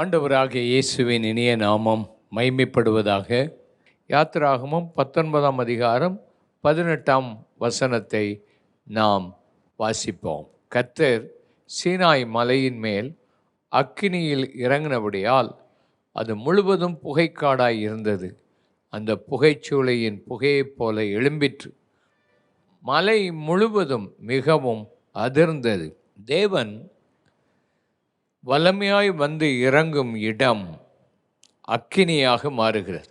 ஆண்டவராகிய இயேசுவின் இனிய நாமம் மைமைப்படுவதாக யாத்திராகமும் பத்தொன்பதாம் அதிகாரம் பதினெட்டாம் வசனத்தை நாம் வாசிப்போம். கத்தர் சீனாய் மலையின் மேல் அக்கினியில் இறங்கினபடியால் அது முழுவதும் புகைக்காடாய் இருந்தது. அந்த புகைச்சூளையின் புகையைப் போல எழும்பிற்று. மலை முழுவதும் மிகவும் அதிர்ந்தது. தேவன் வல்லமையாய் வந்து இறங்கும் இடம் அக்கினியாக மாறுகிறது.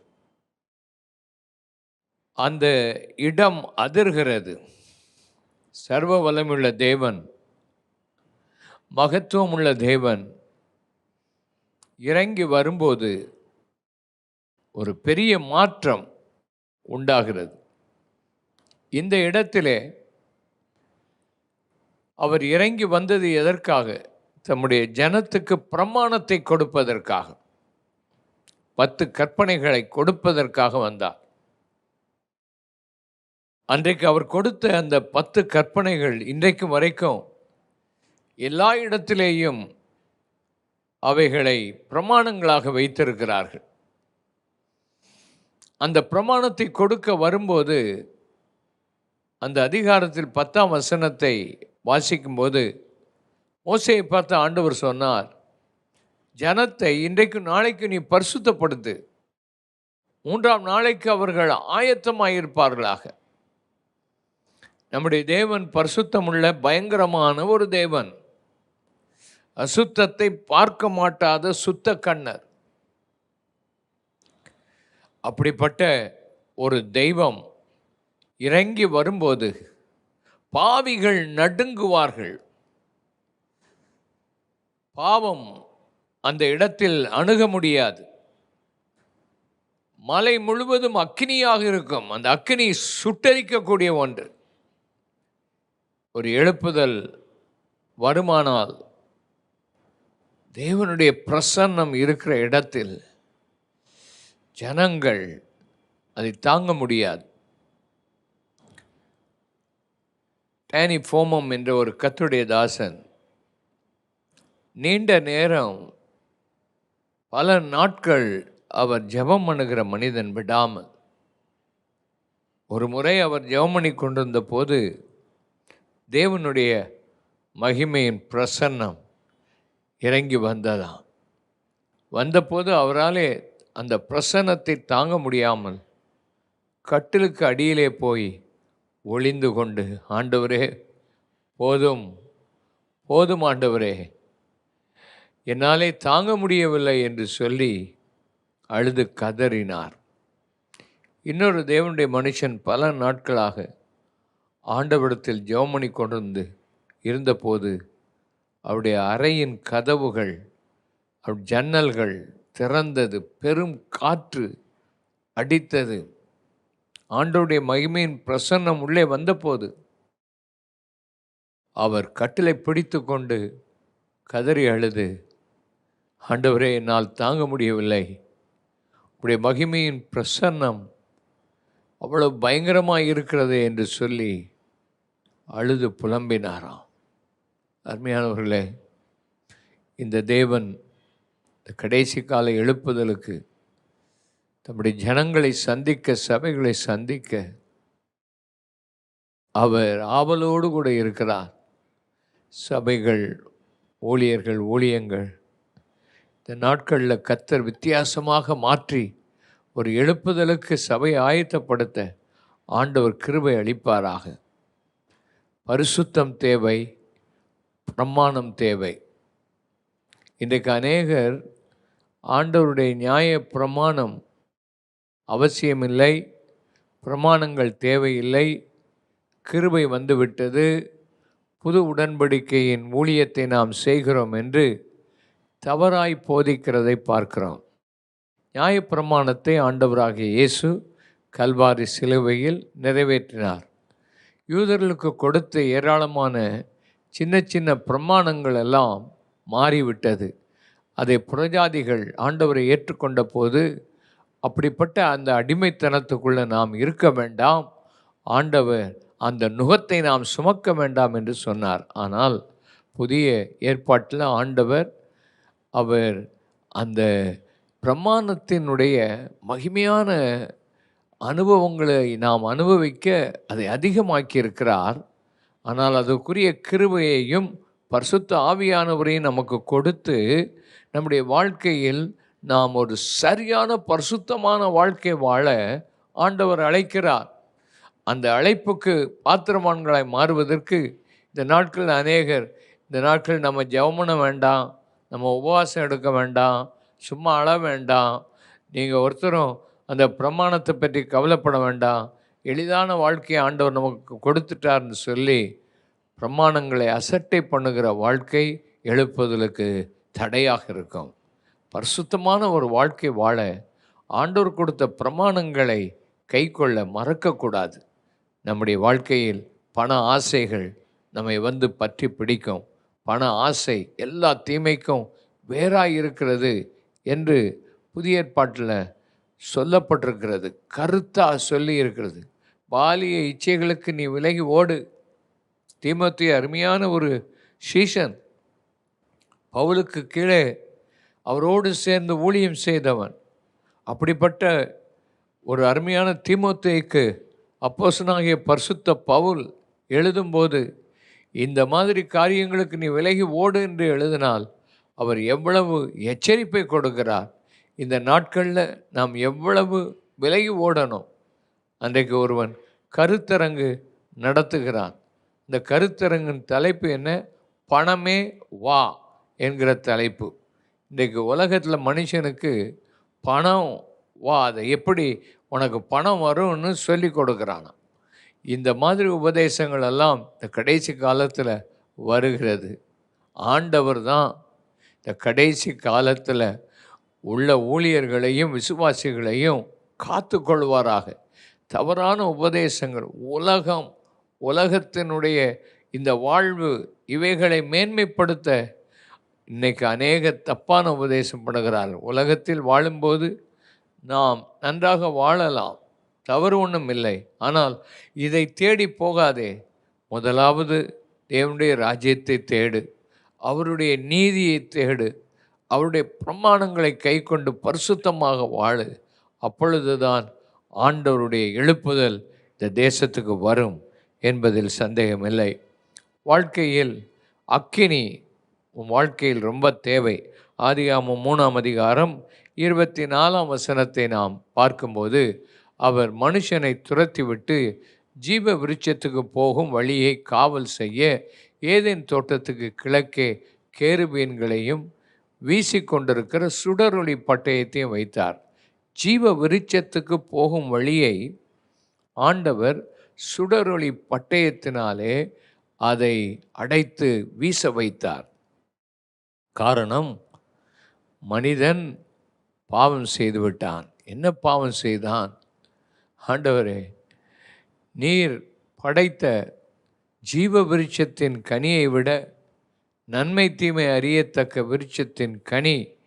அந்த இடம் அதிர்கிறது. சர்வ வல்லமுள்ள தேவன் மகத்துவமுள்ள தேவன் இறங்கி வரும்போது ஒரு பெரிய மாற்றம் உண்டாகிறது. இந்த இடத்திலே அவர் இறங்கி வந்தது எதற்காக? தம்முடைய ஜனத்துக்கு பிரமாணத்தை கொடுப்பதற்காக பத்து கற்பனைகளை கொடுப்பதற்காக வந்தார். அன்றைக்கு அவர் கொடுத்த அந்த பத்து கற்பனைகள் இன்றைக்கு வரைக்கும் எல்லா இடத்திலேயும் அவைகளை பிரமாணங்களாக வைத்திருக்கிறார்கள். அந்த பிரமாணத்தை கொடுக்க வரும்போது அந்த அதிகாரத்தில் பத்தாம் வசனத்தை வாசிக்கும்போது மோசையை பார்த்து ஆண்டவர் சொன்னார் ஜனத்தை இன்றைக்கு நாளைக்கு நீ பரிசுத்தப்படுத்து. மூன்றாம் நாளைக்கு அவர்கள் ஆயத்தமாயிருப்பார்களாக. நம்முடைய தேவன் பரிசுத்தமுள்ள பயங்கரமான ஒரு தேவன். அசுத்தத்தை பார்க்க மாட்டாத சுத்த கண்ணர். அப்படிப்பட்ட ஒரு தெய்வம் இறங்கி வரும்போது பாவிகள் நடுங்குவார்கள். பாவம் அந்த இடத்தில் அணுக முடியாது. மலை முழுவதும் அக்னியாக இருக்கும். அந்த அக்னி சுட்டரிக்கக்கூடிய ஒன்று. ஒரு எழுப்புதல் வருமானால் தேவனுடைய பிரசன்னம் இருக்கிற இடத்தில் ஜனங்கள் அதை தாங்க முடியாது. டேனி ஃபோமம் என்ற ஒரு கத்துடைய தாசன் நீண்ட நேரம் பல நாட்கள் அவர் ஜெபம் பண்ணுகிற மனிதன் விடாமல் ஒரு முறை அவர் ஜெபம் பண்ணி கொண்டிருந்த போது தேவனுடைய மகிமையின் பிரசன்னம் இறங்கி வந்ததாம். வந்தபோது அவராலே அந்த பிரசன்னத்தை தாங்க முடியாமல் கட்டிலுக்கு அடியிலே போய் ஒளிந்து கொண்டு ஆண்டவரே போதும் போதும் ஆண்டவரே என்னாலே தாங்க முடியவில்லை என்று சொல்லி அழுது கதறினார். இன்னொரு தேவனுடைய மனுஷன் பல நாட்களாக ஆண்டவிடத்தில் ஜெவமணி கொண்டிருந்து இருந்தபோது அவருடைய அறையின் கதவுகள் அவர் ஜன்னல்கள் திறந்தது பெரும் காற்று அடித்தது. ஆண்டவுடைய மகிமையின் பிரசன்னம் உள்ளே வந்தபோது அவர் கட்டிலை பிடித்து கொண்டு கதறி அழுது ஆண்டவரே என்னால் தாங்க முடியவில்லை. உடைய மகிமையின் பிரசன்னம் அவ்வளவு பயங்கரமாக இருக்கிறது என்று சொல்லி அழுது புலம்பினாராம். அருமையானவர்களே இந்த தேவன் இந்த கடைசி கால எழுப்புதலுக்கு தம்முடைய ஜனங்களை சந்திக்க சபைகளை சந்திக்க அவர் ஆவலோடு கூட இருக்கிறார். சபைகள் ஊழியர்கள் ஊழியங்கள் இந்த நாட்களில் கத்தர் வித்தியாசமாக மாற்றி ஒரு எழுப்புதலுக்கு சபை ஆயத்தப்படுத்த ஆண்டவர் கிருபை அளிப்பாராக. பரிசுத்தம் தேவை பிரமாணம் தேவை. இன்றைக்கு அநேகர் ஆண்டவருடைய நியாய பிரமாணம் அவசியமில்லை பிரமாணங்கள் தேவையில்லை கிருபை வந்துவிட்டது புது உடன்படிக்கையின் ஊழியத்தை நாம் செய்கிறோம் என்று தவறாய் போதிக்கிறதை பார்க்கிறோம். நியாயப்பிரமாணத்தை ஆண்டவராகிய இயேசு கல்வாரி சிலுவையில் நிறைவேற்றினார். யூதர்களுக்கு கொடுத்த ஏராளமான சின்ன சின்ன பிரமாணங்கள் எல்லாம் மாறிவிட்டது. அதை புறஜாதிகள் ஆண்டவரை ஏற்றுக்கொண்ட போது அப்படிப்பட்ட அந்த அடிமைத்தனத்துக்குள்ளே நாம் இருக்க வேண்டாம். ஆண்டவர் அந்த நுகத்தை நாம் சுமக்க வேண்டாம் என்று சொன்னார். ஆனால் புதிய ஏற்பாட்டில் ஆண்டவர் அவர் அந்த பிரமாணத்தினுடைய மகிமையான அனுபவங்களை நாம் அனுபவிக்க அதை அதிகமாக்கி இருக்கிறார் ஆனால் அதற்குரிய கிருவையையும் பரிசுத்த ஆவியானவரையும் நமக்கு கொடுத்து நம்முடைய வாழ்க்கையில் நாம் ஒரு சரியான பரிசுத்தமான வாழ்க்கை வாழ ஆண்டவர் அழைக்கிறார். அந்த அழைப்புக்கு பாத்திரமான்களாய் மாறுவதற்கு இந்த நாட்கள் அநேகர் இந்த நாட்கள் நம்ம ஜெபம் வேண்டாம். நம்ம உபவாசம் எடுக்க வேண்டாம் சும்மா அழ வேண்டாம். நீங்கள் ஒருத்தரும் அந்த பிரமாணத்தை பற்றி கவலைப்பட வேண்டாம். எளிதான வாழ்க்கையை ஆண்டவர் நமக்கு கொடுத்துட்டார்னு சொல்லி பிரமாணங்களை அசட்டை பண்ணுகிற வாழ்க்கை எழுப்புதலுக்கு தடையாக இருக்கும். பரிசுத்தமான ஒரு வாழ்க்கை வாழ ஆண்டோர் கொடுத்த பிரமாணங்களை கைக்கொள்ள மறக்கக்கூடாது. நம்முடைய வாழ்க்கையில் பண ஆசைகள் நம்மை வந்து பற்றி பிடிக்கும். பண ஆசை எல்லா தீமைக்கும் வேறாய் இருக்கிறது என்று புதிய ஏற்பாட்டில் சொல்லப்பட்டிருக்கிறது. கருத்தாக சொல்லி இருக்கிறது. பாலிய இச்சைகளுக்கு நீ விலகி ஓடு. தீமோத்தேயு அருமையான ஒரு சீசன் பவுலுக்கு கீழே அவரோடு சேர்ந்து ஊழியம் செய்தவன். அப்படிப்பட்ட ஒரு அருமையான தீமோத்தேயுக்கு அப்போசனாகிய பரிசுத்த பவுல் எழுதும்போது இந்த மாதிரி காரியங்களுக்கு நீ விலகி ஓடு என்று எழுதினால் அவர் எவ்வளவு எச்சரிப்பை கொடுக்கிறார். இந்த நாட்களில் நாம் எவ்வளவு விலகி ஓடணும். அன்றைக்கு ஒருவன் கருத்தரங்கு நடத்துகிறான். இந்த கருத்தரங்கின் தலைப்பு என்ன? பணமே வா என்கிற தலைப்பு. இன்றைக்கு உலகத்தில் மனுஷனுக்கு பணம் வா அதை எப்படி உனக்கு பணம் வரும்னு சொல்லி கொடுக்குறானா இந்த மாதிரி உபதேசங்கள் எல்லாம் இந்த கடைசி காலத்தில் வருகிறது. ஆண்டவர் தான் இந்த கடைசி காலத்தில் உள்ள ஊழியர்களையும் விசுவாசிகளையும் காத்து கொள்வாராக தவறான உபதேசங்கள் உலகம் உலகத்தினுடைய இந்த வாழ்வு இவைகளை மேன்மைப்படுத்த இன்றைக்கு அநேக தப்பான உபதேசம் படுகிறார்கள். உலகத்தில் வாழும்போது நாம் நன்றாக வாழலாம். தவறு ஒன்றும் இல்லை. ஆனால் இதை தேடி போகாதே. முதலாவது தேவனுடைய ராஜ்யத்தை தேடு. அவருடைய நீதியை தேடு. அவருடைய பிரமாணங்களை கைக்கொண்டு பரிசுத்தமாக வாழு. அப்பொழுதுதான் ஆண்டவருடைய எழுப்புதல் இந்த தேசத்துக்கு வரும் என்பதில் சந்தேகமில்லை வாழ்க்கையில் அக்கினி உன் வாழ்க்கையில் ரொம்ப தேவை. ஆதிகாமம் மூணாம் அதிகாரம் இருபத்தி நாலாம் வசனத்தை நாம் பார்க்கும்போது அவர் மனுஷனை துரத்திவிட்டு ஜீவ விருட்சத்துக்கு போகும் வழியை காவல் செய்ய ஏதேன் தோட்டத்துக்கு கிழக்கே கேருபீன்களையும் வீசிக்கொண்டிருக்கிற சுடரொளி பட்டயத்தையும் வைத்தார். ஜீவ விருட்சத்துக்கு போகும் வழியை ஆண்டவர் சுடரொளி பட்டயத்தினாலே அதை அடைத்து வீச வைத்தார். காரணம் மனிதன் பாவம் செய்துவிட்டான். என்ன பாவம் செய்தான்? ஆண்டவரே நீர் படைத்த ஜீவ விருட்சத்தின் கனியை விட நன்மை தீமை அறியத்தக்க விருட்சத்தின் கனி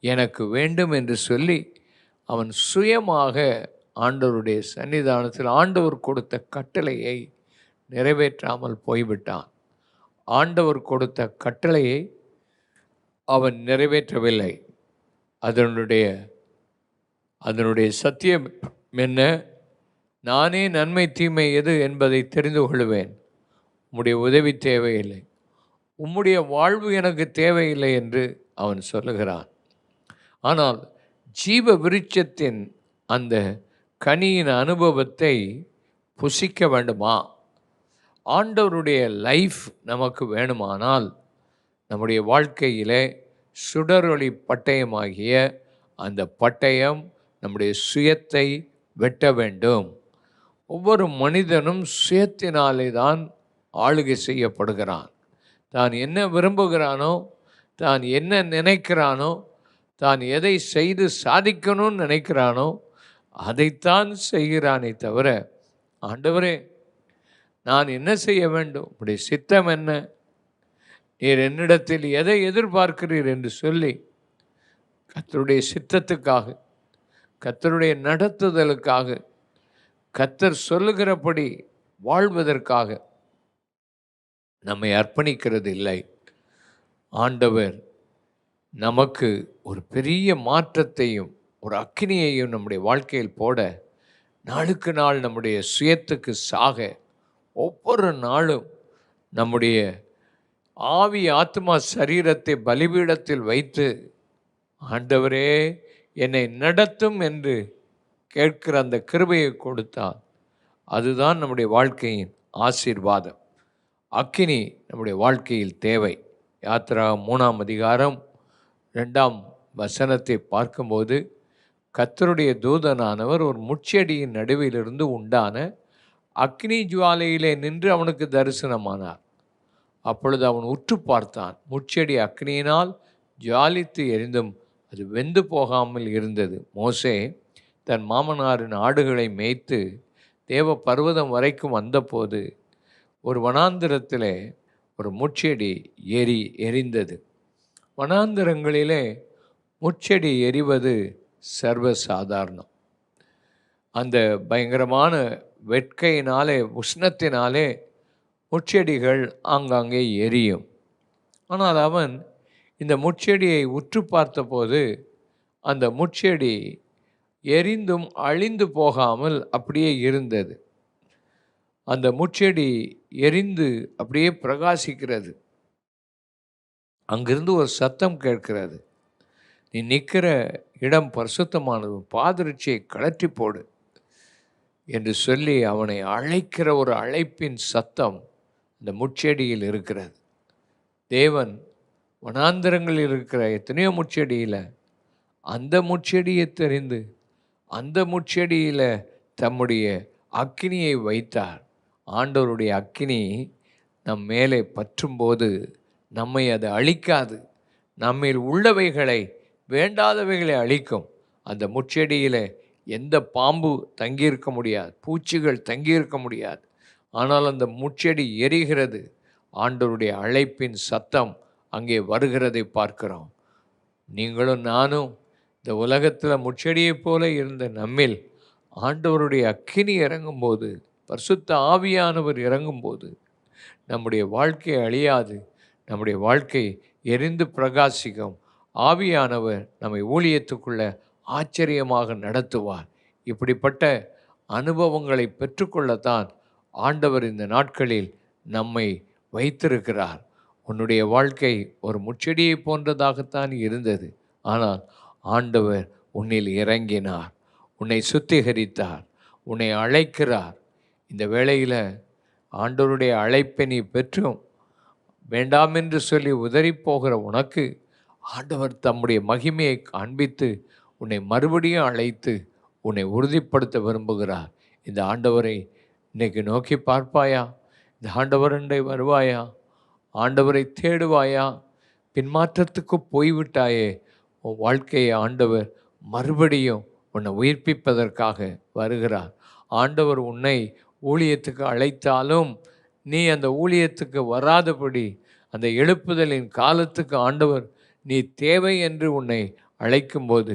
எனக்கு வேண்டும் என்று சொல்லி அவன் சுயமாக ஆண்டவருடைய சன்னிதானத்தில் ஆண்டவர் கொடுத்த கட்டளையை நிறைவேற்றாமல் போய்விட்டான். ஆண்டவர் கொடுத்த கட்டளையை அவன் நிறைவேற்றவில்லை. அதனுடைய அதனுடைய சத்தியம் என்ன? நானே நன்மை தீமை எது என்பதை தெரிந்து கொள்வேன். உம்முடைய உதவி தேவையில்லை. உம்முடைய வாழ்வு எனக்கு தேவையில்லை என்று அவன் சொல்லுகிறான். ஆனால் ஜீவ விருட்சத்தின் அந்த கனியின் அனுபவத்தை புசிக்க வேண்டுமா? ஆண்டவருடைய லைஃப் நமக்கு வேணுமானால் நம்முடைய வாழ்க்கையிலே சுடரொளி பட்டயமாகிய அந்த பட்டயம் நம்முடைய சுயத்தை வெட்ட வேண்டும். ஒவ்வொரு மனிதனும் சுயத்தினாலே தான் ஆளுகை செய்யப்படுகிறான். தான் என்ன விரும்புகிறானோ தான் என்ன நினைக்கிறானோ தான் எதை செய்து சாதிக்கணும்னு நினைக்கிறானோ அதைத்தான் செய்கிறானே தவிர ஆண்டவரே நான் என்ன செய்ய வேண்டும்? உடைய சித்தம் என்ன? நீர் என்னிடத்தில் எதை எதிர்பார்க்கிறீர் என்று சொல்லி கத்தருடைய சித்தத்துக்காக கத்தருடைய நடத்துதலுக்காக கத்தர் சொல்லுகிறபடி வாழ்வதற்காக நம்மை அர்ப்பணிக்கிறது இல்லை. ஆண்டவர் நமக்கு ஒரு பெரிய மாற்றத்தையும் ஒரு அக்கினியையும் நம்முடைய வாழ்க்கையில் போட நாளுக்கு நாள் நம்முடைய சுயத்துக்கு சாக ஒவ்வொரு நாளும் நம்முடைய ஆவி ஆத்மா சரீரத்தை பலிபீடத்தில் வைத்து ஆண்டவரே என்னை நடத்தும் என்று கேட்கிற அந்த கிருபையை கொடுத்தால் அதுதான் நம்முடைய வாழ்க்கையின் ஆசீர்வாதம். அக்கினி நம்முடைய வாழ்க்கையில் தேவை. யாத்ரா மூணாம் அதிகாரம் ரெண்டாம் வசனத்தை பார்க்கும்போது கத்தருடைய தூதனானவர் ஒரு முச்செடியின் நடுவிலிருந்து உண்டான அக்னி ஜுவாலையிலே நின்று அவனுக்கு தரிசனமானார். அப்பொழுது அவன் உற்று பார்த்தான். முச்செடி அக்னியினால் ஜுவாலித்து எரிந்தும் அது வெந்து போகாமல் இருந்தது. மோசே தன் மாமனாரின் ஆடுகளை மேய்த்து தேவ பர்வதம் வரைக்கும் வந்தபோது ஒரு வனாந்திரத்திலே ஒரு முச்செடி எரி எரிந்தது. வனாந்திரங்களிலே முச்செடி எரிவது சர்வசாதாரணம். அந்த பயங்கரமான வெட்கையினாலே உஷ்ணத்தினாலே முச்செடிகள் ஆங்காங்கே எரியும். ஆனால் அவன் இந்த முச்செடியை உற்று பார்த்தபோது அந்த முச்செடி எரிந்தும் அழிந்து போகாமல் அப்படியே இருந்தது. அந்த முச்செடி எரிந்து அப்படியே பிரகாசிக்கிறது. அங்கிருந்து ஒரு சத்தம் கேட்கிறது. நீ நிற்கிற இடம் பரிசுத்தமானது பாதிருச்சியை கழற்றி போடு என்று சொல்லி அவனை அழைக்கிற ஒரு அழைப்பின் சத்தம் இந்த முச்செடியில் இருக்கிறது. தேவன் வனாந்திரங்களில் இருக்கிற எத்தனையோ முச்செடியில் அந்த முச்செடியை தெரிந்து அந்த முச்செடியில் தம்முடைய அக்கினியை வைத்தார். ஆண்டவருடைய அக்கினி நம் மேலே பற்றும்போது நம்மை அது அழிக்காது. நம்மில் உள்ளவைகளை வேண்டாதவைகளை அழிக்கும். அந்த முச்செடியில் எந்த பாம்பு தங்கியிருக்க முடியாது பூச்சிகள் தங்கியிருக்க முடியாது. ஆனால் அந்த முச்செடி எரிகிறது. ஆண்டவருடைய அழைப்பின் சத்தம் அங்கே வருகிறதை பார்க்கிறோம். நீங்களும் நானும் இந்த உலகத்தில் முச்செடியைப் போல இருந்த நம்மில் ஆண்டவருடைய அக்கினி இறங்கும்போது பரிசுத்த ஆவியானவர் இறங்கும்போது நம்முடைய வாழ்க்கை அழியாது. நம்முடைய வாழ்க்கை எரிந்து பிரகாசிக்கும். ஆவியானவர் நம்மை ஊழியத்துக்குள்ள ஆச்சரியமாக நடத்துவார். இப்படிப்பட்ட அனுபவங்களை பெற்றுக்கொள்ளத்தான் ஆண்டவர் இந்த நாட்களில் நம்மை வைத்திருக்கிறார். உன்னுடைய வாழ்க்கை ஒரு முச்செடியை போன்றதாகத்தான் இருந்தது. ஆனால் ஆண்டவர் உன்னில் இறங்கினார். உன்னை சுத்திகரித்தார். உன்னை அழைக்கிறார். இந்த வேளையில் ஆண்டவருடைய அழைப்பை நீ பெற்றும் வேண்டாம் என்று சொல்லி உதறி போகிற உனக்கு ஆண்டவர் தம்முடைய மகிமையை காண்பித்து உன்னை மறுபடியும் அழைத்து உன்னை உறுதிப்படுத்த விரும்புகிறார். இந்த ஆண்டவரை இன்னைக்கு நோக்கி பார்ப்பாயா? இந்த ஆண்டவரண்டை வருவாயா? ஆண்டவரை தேடுவாயா? பின்மாற்றத்துக்கு போய்விட்டாயே? உன் வாழ்க்கையை ஆண்டவர் மறுபடியும் உன்னை உயிர்ப்பிப்பதற்காக வருகிறார். ஆண்டவர் உன்னை ஊழியத்துக்கு அழைத்தாலும் நீ அந்த ஊழியத்துக்கு வராதபடி அந்த எழுப்புதலின் காலத்துக்கு ஆண்டவர் நீ தேவை என்று உன்னை அழைக்கும்போது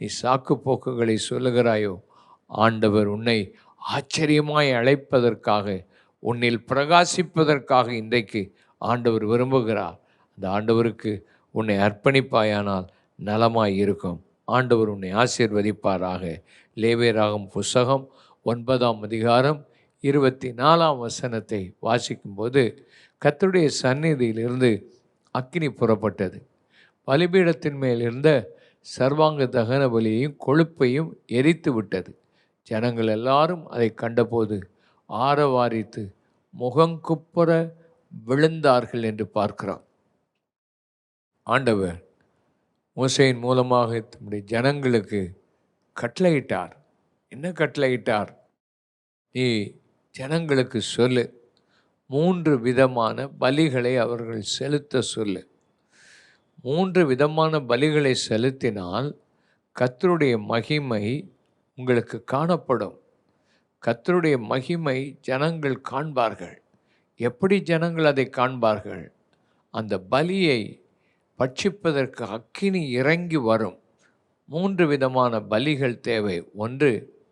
நீ சாக்கு போக்குகளை சொல்லுகிறாயோ? ஆண்டவர் உன்னை ஆச்சரியமாய் அழைப்பதற்காக உன்னில் பிரகாசிப்பதற்காக இன்றைக்கு ஆண்டவர் விரும்புகிறார். அந்த ஆண்டவருக்கு உன்னை அர்ப்பணிப்பாயானால் நலமாய் இருக்கும். ஆண்டவர் உன்னை ஆசீர்வதிப்பாராக. லேவேராகும் புஸ்தகம் ஒன்பதாம் அதிகாரம் இருபத்தி நாலாம் வசனத்தை வாசிக்கும்போது கத்துடைய சந்நிதியிலிருந்து அக்கினி புறப்பட்டது. பலிபீடத்தின் மேல் இருந்த சர்வாங்க தகன பலியையும் கொழுப்பையும் எரித்து விட்டது. ஜனங்கள் எல்லாரும் அதை கண்டபோது ஆரவாரித்து முகங்குப்புற விழுந்தார்கள் என்று பார்க்கிறோம். ஆண்டவர் மோசையின் மூலமாக தம்முடைய ஜனங்களுக்கு கட்டளையிட்டார். என்ன கட்டளையிட்டார்? நீ ஜனங்களுக்கு சொல்லு. மூன்று விதமான பலிகளை அவர்கள் செலுத்த சொல்லு. மூன்று விதமான பலிகளை செலுத்தினால் கத்தருடைய மகிமை உங்களுக்கு காணப்படும். கத்தருடைய மகிமை ஜனங்கள் காண்பார்கள். எப்படி ஜனங்கள் அதை காண்பார்கள்? அந்த பலியை பட்சிப்பதற்கு அக்கினி இறங்கி வரும். மூன்று விதமான பலிகள் தேவை. ஒன்று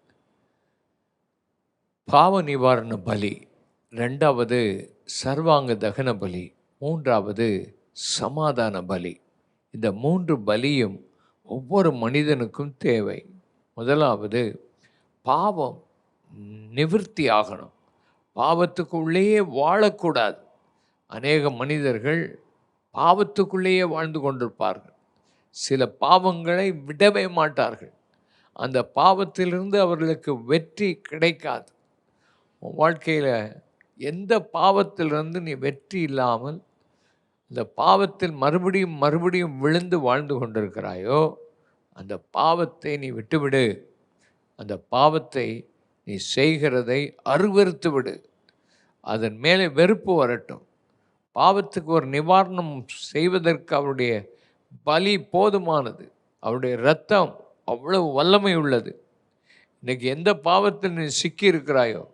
பாவ நிவாரண பலி. ரெண்டாவது சர்வாங்க தகன பலி. மூன்றாவது சமாதான பலி. இந்த மூன்று பலியும் ஒவ்வொரு மனிதனுக்கும் தேவை. முதலாவது பாவம் நிவர்த்தி ஆகணும். பாவத்துக்குள்ளேயே வாழக்கூடாது. அநேக மனிதர்கள் பாவத்துக்குள்ளேயே வாழ்ந்து கொண்டிருப்பார்கள். சில பாவங்களை விடவே மாட்டார்கள். அந்த பாவத்திலிருந்து அவர்களுக்கு வெற்றி கிடைக்காது. உன் வாழ்க்கையில் எந்த பாவத்திலிருந்து நீ வெற்றி இல்லாமல் இந்த பாவத்தில் மறுபடியும் மறுபடியும் விழுந்து வாழ்ந்து கொண்டிருக்கிறாயோ அந்த பாவத்தை நீ விட்டுவிடு. அந்த பாவத்தை நீ செய்கிறதை அருவறுத்து விடு அதன் மேலே வெறுப்பு வரட்டும். பாவத்துக்கு ஒரு நிவாரணம் செய்வதற்கு அவருடைய பலி போதுமானது. அவருடைய ரத்தம் அவ்வளவு வல்லமை உள்ளது. இன்னைக்கு எந்த பாவத்தில் நீ சிக்கி இருக்கிறாயோ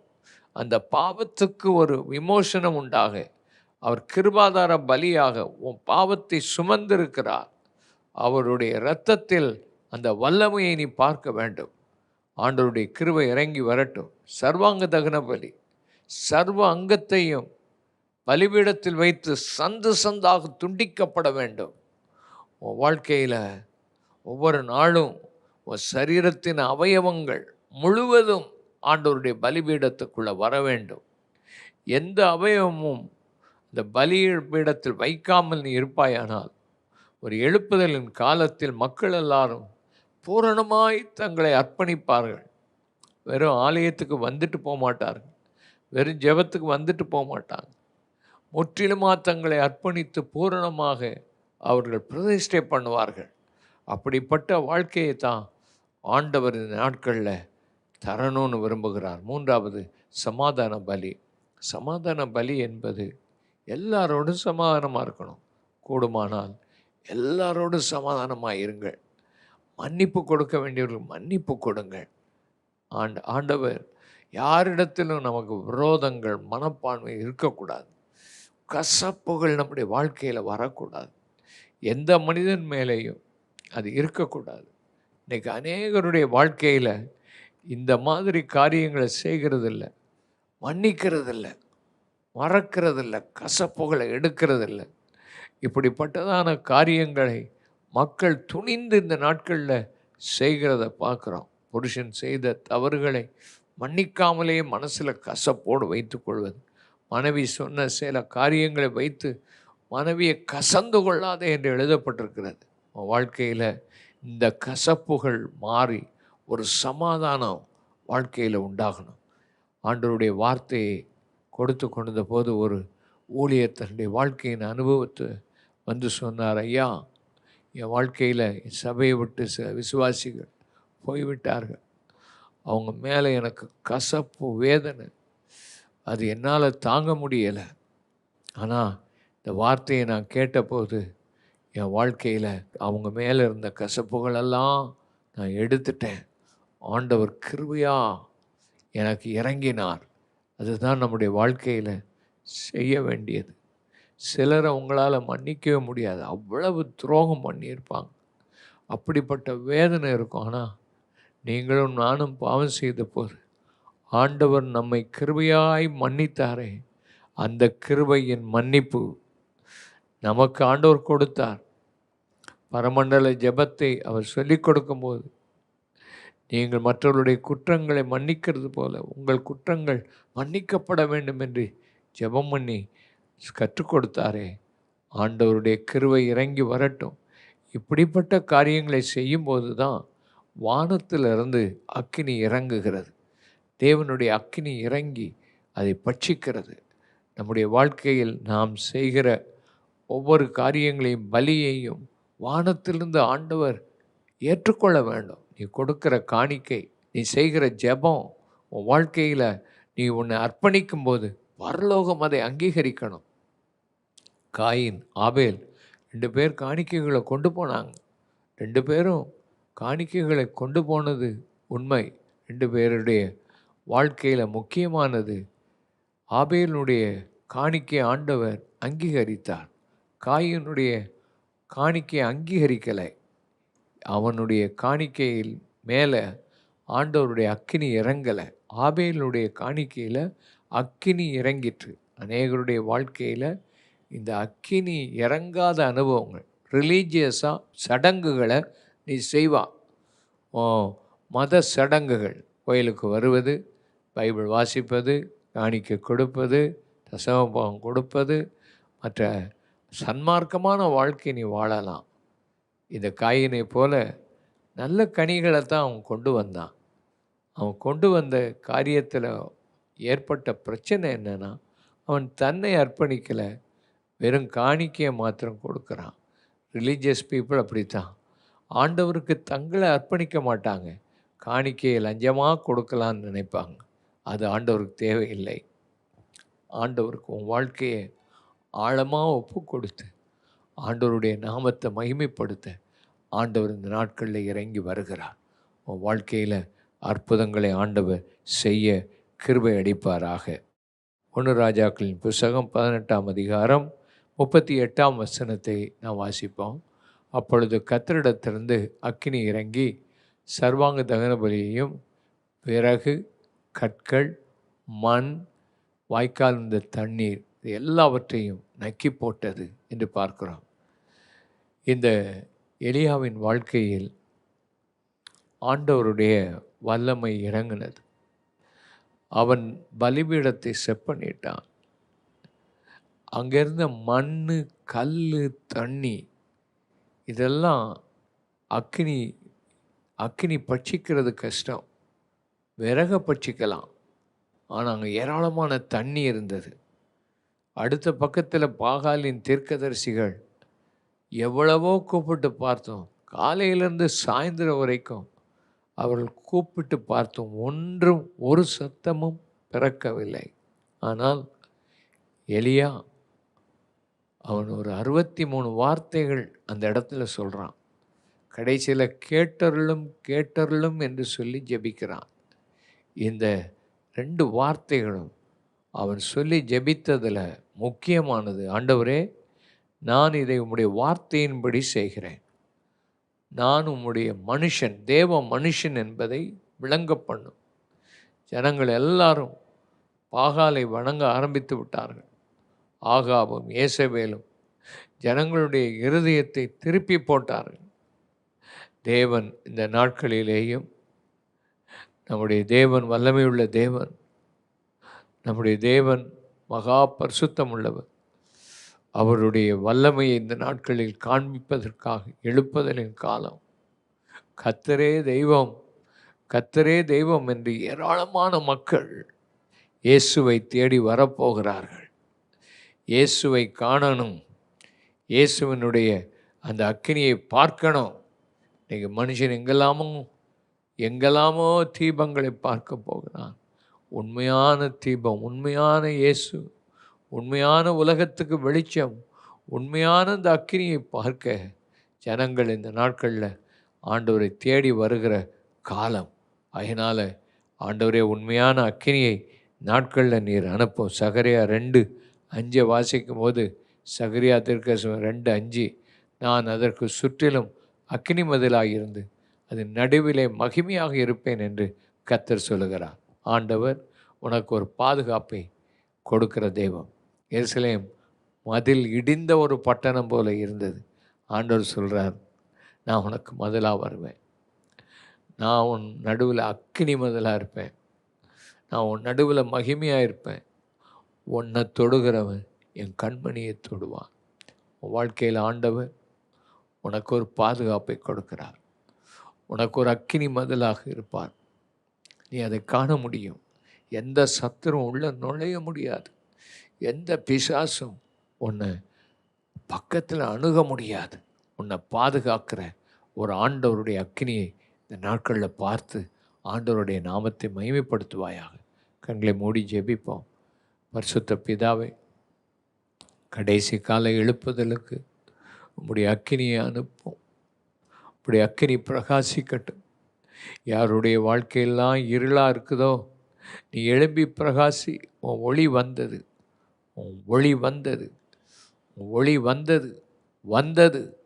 அந்த பாவத்துக்கு ஒரு விமோசனம் உண்டாக. அவர் கிருபாதார பலியாக உன் பாவத்தை சுமந்திருக்கிறார். அவருடைய இரத்தத்தில் அந்த வல்லமையை நீ பார்க்க வேண்டும். ஆண்டவருடைய கிருவை இறங்கி வரட்டும். சர்வாங்க தகன பலி. சர்வ அங்கத்தையும் பலிபீடத்தில் வைத்து சந்து சந்தாக துண்டிக்கப்பட வேண்டும். உன் வாழ்க்கையில் ஒவ்வொரு நாளும் உன் சரீரத்தின் அவயவங்கள் முழுவதும் ஆண்டவருடைய பலிபீடத்துக்குள்ளே வர வேண்டும். எந்த அவயவமும் இந்த பலிபீடத்தில் வைக்காமல் நீ இருப்பாயானால் ஒரு எழுப்புதலின் காலத்தில் மக்கள் எல்லாரும் பூரணமாய் தங்களை அர்ப்பணிப்பார்கள். வெறும் ஆலயத்துக்கு வந்துட்டு போக மாட்டார்கள் வெறும் ஜெபத்துக்கு வந்துட்டு போக மாட்டாங்க முற்றிலுமா தங்களை அர்ப்பணித்து பூரணமாக அவர்கள் பிரதிஷ்டை பண்ணுவார்கள். அப்படிப்பட்ட வாழ்க்கையை தான் ஆண்டவர் இந்த நாட்களில் தரணும்னு விரும்புகிறார். மூன்றாவது சமாதான பலி. சமாதான பலி என்பது எல்லாரோடும் சமாதானமாக இருக்கணும். கூடுமானால் எல்லாரோடும் சமாதானமாக இருங்கள். மன்னிப்பு கொடுக்க வேண்டியவர்கள் மன்னிப்பு கொடுங்கள். ஆண்ட ஆண்டவர் யாரிடத்திலும் நமக்கு விரோதங்கள் மனப்பான்மை இருக்கக்கூடாது. கசப்புகள் நம்முடைய வாழ்க்கையில் வரக்கூடாது. எந்த மனிதன் மேலேயும் அது இருக்கக்கூடாது. இன்றைக்கி அநேகருடைய வாழ்க்கையில் இந்த மாதிரி காரியங்களை செய்கிறதில்ல மன்னிக்கிறதில்ல மறக்கிறதில்ல கசப்புகளை எடுக்கிறதில்ல. இப்படிப்பட்டதான காரியங்களை மக்கள் துணிந்து இந்த நாட்களில் செய்கிறத பார்க்குறோம். புருஷன் செய்த தவறுகளை மன்னிக்காமலே மனசில் கசப்போடு வைத்துக்கொள்வது மனைவி சொன்ன சில காரியங்களை வைத்து மனைவியை கசந்து கொள்ளாதே என்று எழுதப்பட்டிருக்கிறது. வாழ்க்கையில் இந்த கசப்புகள் மாறி ஒரு சமாதானம் வாழ்க்கையில் உண்டாகணும். ஆண்டவருடைய வார்த்தையை கொடுத்து கொண்ட போது ஒரு ஊழியர் தன்னுடைய வாழ்க்கையின் அனுபவத்தை வந்து சொன்னார் ஐயா என் வாழ்க்கையில் என் சபையை விட்டு சில விசுவாசிகள் போய்விட்டார்கள். அவங்க மேலே எனக்கு கசப்பு வேதனை அது என்னால் தாங்க முடியலை. ஆனால் இந்த வார்த்தையை நான் கேட்டபோது என் வாழ்க்கையில் அவங்க மேலே இருந்த கசப்புகளெல்லாம் நான் எடுத்துட்டேன். ஆண்டவர் கிருபையா எனக்கு இறங்கினார். அதுதான் நம்முடைய வாழ்க்கையில் செய்ய வேண்டியது. சிலரை உங்களால் மன்னிக்கவே முடியாது. அவ்வளவு துரோகம் பண்ணியிருப்பாங்க. அப்படிப்பட்ட வேதனை இருக்கும். ஆனால் நீங்களும் நானும் பாவம் செய்த போது ஆண்டவர் நம்மை கிருபையாய் மன்னித்தாரே. அந்த கிருபையின் மன்னிப்பு நமக்கு ஆண்டவர் கொடுத்தார். பரமண்டல ஜெபத்தை அவர் சொல்லிக் கொடுக்கும்போது நீங்கள் மற்றவர்களுடைய குற்றங்களை மன்னிக்கிறது போல உங்கள் குற்றங்கள் மன்னிக்கப்பட வேண்டும் என்று ஜெபம் பண்ணி கற்றுக் கொடுத்தாரே. ஆண்டவருடைய கிருவை இறங்கி வரட்டும். இப்படிப்பட்ட காரியங்களை செய்யும்போது தான் வானத்திலிருந்து அக்கினி இறங்குகிறது. தேவனுடைய அக்கினி இறங்கி அதை பட்சிக்கிறது. நம்முடைய வாழ்க்கையில் நாம் செய்கிற ஒவ்வொரு காரியங்களையும் பலியையும் வானத்திலிருந்து ஆண்டவர் ஏற்றுக்கொள்ள வேண்டும். நீ கொடுக்கிற காணிக்கை நீ செய்கிற ஜெபம் உன் வாழ்க்கையில் நீ உன்னை அர்ப்பணிக்கும் போது பரலோகம் அதை அங்கீகரிக்கணும். காயின் ஆபேல் ரெண்டு பேர் காணிக்கைகளை கொண்டு போனாங்க. ரெண்டு பேரும் காணிக்கைகளை கொண்டு போனது உண்மை. ரெண்டு பேருடைய வாழ்க்கையில் முக்கியமானது. ஆபேலினுடைய காணிக்கை ஆண்டவர் அங்கீகரித்தார். காயினுடைய காணிக்கை அங்கீகரிக்கலை. அவனுடைய காணிக்கையில் மேலே ஆண்டவருடைய அக்கினி இறங்கலை. ஆபேலுடைய காணிக்கையில் அக்கினி இறங்கிற்று. அநேகருடைய வாழ்க்கையில் இந்த அக்கினி இறங்காத அனுபவங்கள் ரிலீஜியஸாக சடங்குகளை நீ செய்வா. ஓ மத சடங்குகள் கோயிலுக்கு வருவது பைபிள் வாசிப்பது காணிக்கை கொடுப்பது தசமபாகம் கொடுப்பது மற்ற சன்மார்க்கமான வாழ்க்கை நீ வாழலாம். இந்த காயினை போல நல்ல கனிகளை தான் அவன் கொண்டு வந்தான். அவன் கொண்டு வந்த காரியத்தில் ஏற்பட்ட பிரச்சனை என்னென்னா அவன் தன்னை அர்ப்பணிக்கலை வெறும் காணிக்கையை மாத்திரம் கொடுக்குறான். ரிலீஜியஸ் பீப்புள் அப்படித்தான். ஆண்டவருக்கு தங்களை அர்ப்பணிக்க மாட்டாங்க. காணிக்கையை லஞ்சமாக கொடுக்கலான்னு நினைப்பாங்க. அது ஆண்டவருக்கு தேவையில்லை. ஆண்டவருக்கு உன் வாழ்க்கையை ஆழமாக ஒப்பு கொடுத்து ஆண்டவருடைய நாமத்தை மகிமைப்படுத்த ஆண்டவர் இந்த நாட்களில் இறங்கி வருகிறார். உன் வாழ்க்கையில் அற்புதங்களை ஆண்டவர் செய்ய கிருபை அடிப்பாராக. ஒன்று ராஜாக்களின் புஸ்தகம் பதினெட்டாம் அதிகாரம் முப்பத்தி எட்டாம் வசனத்தை நாம் வாசிப்போம். அப்பொழுது கத்தரிடத்திலிருந்து அக்கினி இறங்கி சர்வாங்க தகன பலியையும் பிறகு கற்கள் மண் வாய்க்கால் இருந்த தண்ணீர் இது எல்லாவற்றையும் நக்கி போட்டது என்று பார்க்கிறோம். இந்த எலியாவின் வாழ்க்கையில் ஆண்டவருடைய வல்லமை இறங்கினது. அவன் பலிபீடத்தை செப்பனிட்டான். அங்கிருந்த மண் கல் தண்ணி இதெல்லாம் அக்னி அக்னி பட்சிக்கிறது கஷ்டம். விறக பட்சிக்கலாம். ஆனால் அங்கே ஏராளமான தண்ணி இருந்தது. அடுத்த பக்கத்தில் பாகாலின் தீர்க்கதரிசிகள் எவ்வளவோ கூப்பிட்டு பார்த்தோம். காலையிலேருந்து சாயந்தரம் வரைக்கும் அவர்கள் கூப்பிட்டு பார்த்தோம் ஒன்றும் ஒரு சத்தமும் பிறக்கவில்லை. ஆனால் எலியா அவன் ஒரு அறுபத்தி மூணு வார்த்தைகள் அந்த இடத்துல சொல்கிறான் கடைசியில் கேட்டருளும் கேட்டருளும் என்று சொல்லி ஜெபிக்கிறான். இந்த ரெண்டு வார்த்தைகளும் அவன் சொல்லி ஜெபித்ததில் முக்கியமானது. ஆண்டவரே நான் இதை உம்முடைய வார்த்தையின்படி செய்கிறேன். நான் உம்முடைய மனுஷன் தேவ மனுஷன் என்பதை விளங்க பண்ணும். ஜனங்கள் எல்லாரும் பாகாலை வணங்க ஆரம்பித்து விட்டார்கள். ஆகாவும் ஏசவேலும் ஜனங்களுடைய இருதயத்தை திருப்பி போட்டார்கள். தேவன் இந்த நாட்களிலேயும் நம்முடைய தேவன் வல்லமையுள்ள தேவன். நம்முடைய தேவன் மகா பரிசுத்தம் உள்ளவர். அவருடைய வல்லமையை இந்த நாட்களில் காண்பிப்பதற்காக எழுப்பதலின் காலம். கத்தரே தெய்வம் கத்தரே தெய்வம் என்று ஏராளமான மக்கள் இயேசுவை தேடி வரப்போகிறார்கள். இயேசுவை காணணும். இயேசுவனுடைய அந்த அக்கினியை பார்க்கணும். நீங்கள் மனுஷன் எங்கெல்லாமும் எங்கெல்லாமோ தீபங்களை பார்க்க போகிறான். உண்மையான தீபம் உண்மையான இயேசு உண்மையான உலகத்துக்கு வெளிச்சம் உண்மையான இந்த அக்கினியை பார்க்க ஜனங்கள் இந்த நாட்களில் ஆண்டவரை தேடி வருகிற காலம். அதனால் ஆண்டவரே உண்மையான அக்கினியை நாட்களில் நீர் அனுப்பும். சகரியா ரெண்டு அஞ்சை வாசிக்கும் போது சகரியா திருக்கசம் ரெண்டு அஞ்சு நான் அதற்கு சுற்றிலும் அக்னி மதிலாக இருந்து அது நடுவிலே மகிமையாக இருப்பேன் என்று கத்தர் சொல்லுகிறார். ஆண்டவர் உனக்கு ஒரு பாதுகாப்பை கொடுக்கிற தெய்வம். எருசலேம் மதில் இடிந்த ஒரு பட்டணம் போல இருந்தது. ஆண்டவர் சொல்கிறார் நான் உனக்கு மதிலாக வருவேன். நான் உன் நடுவில் அக்கினி மதிலாக இருப்பேன். நான் உன் நடுவில் மகிமையாக இருப்பேன். உன்னை தொடுகிறவன் என் கண்மணியை தொடுவான். உன் வாழ்க்கையில் ஆண்டவர் உனக்கு ஒரு பாதுகாப்பை கொடுக்கிறார். உனக்கு ஒரு அக்கினி மதிலாக இருப்பார். நீ அதை காண முடியும். எந்த சத்துரும் உள்ள நுழைய முடியாது. எந்த பிசாசும் உன்னை பக்கத்தில் அணுக முடியாது. உன்னை பாதுகாக்கிற ஒரு ஆண்டவருடைய அக்கினியை இந்த நாட்களில் பார்த்து ஆண்டவருடைய நாமத்தை மகிமைப்படுத்துவாயாக. கண்களை மூடி ஜெபிப்போம். பரிசுத்த பிதாவை கடைசி காலை எழுப்புதலுக்கு உம்முடைய அக்கினியை அனுப்பும் இப்படி அக்கினி பிரகாசிக்கட்டும். யாருடைய வாழ்க்கையெல்லாம் இருளாக இருக்குதோ நீ எழும்பி பிரகாசி உன் ஒளி வந்தது. உன் ஒளி வந்தது. உன் ஒளி வந்தது. வந்தது.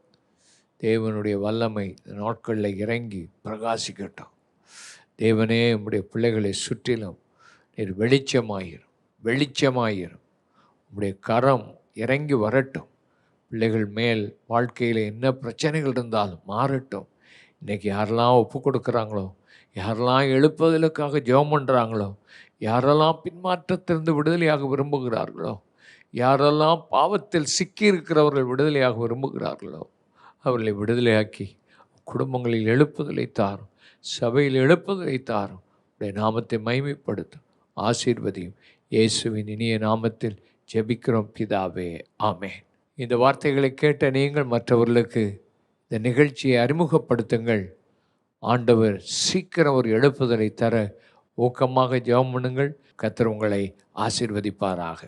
தேவனுடைய வல்லமை நாட்களில் இறங்கி பிரகாசிக்கட்டும். தேவனே உம்முடைய பிள்ளைகளை சுற்றிலும் நீர் வெளிச்சமாயிரும். வெளிச்சமாயிரும். உம்முடைய கரம் இறங்கி வரட்டும். பிள்ளைகள் மேல் வாழ்க்கையில் என்ன பிரச்சனைகள் இருந்தாலும் மாறட்டும். இன்றைக்கி யாரெல்லாம் ஒப்பு கொடுக்குறாங்களோ யாரெல்லாம் எழுப்புதலுக்காக ஜெபம் பண்ணுறாங்களோ யாரெல்லாம் பின்மாற்றத்திலிருந்து விடுதலையாக விரும்புகிறார்களோ யாரெல்லாம் பாவத்தில் சிக்கியிருக்கிறவர்கள் விடுதலையாக விரும்புகிறார்களோ அவர்களை விடுதலையாக்கி குடும்பங்களில் எழுப்புதலை தாரும் சபையில் எழுப்புதலை தாரும். உடைய நாமத்தை மைமைப்படுத்தும் ஆசீர்வதியும். இயேசுவின் இனிய நாமத்தில் ஜெபிக்கிறோம் பிதாவே. ஆமே இந்த வார்த்தைகளை கேட்ட நீங்கள் மற்றவர்களுக்கு இந்த நிகழ்ச்சியை அறிமுகப்படுத்துங்கள். ஆண்டவர் சீக்கிரம் ஒரு எழுப்புதலை தர ஊக்கமாக ஜெபம் பண்ணுங்கள். கர்த்தர் உங்களை ஆசீர்வதிப்பாராக.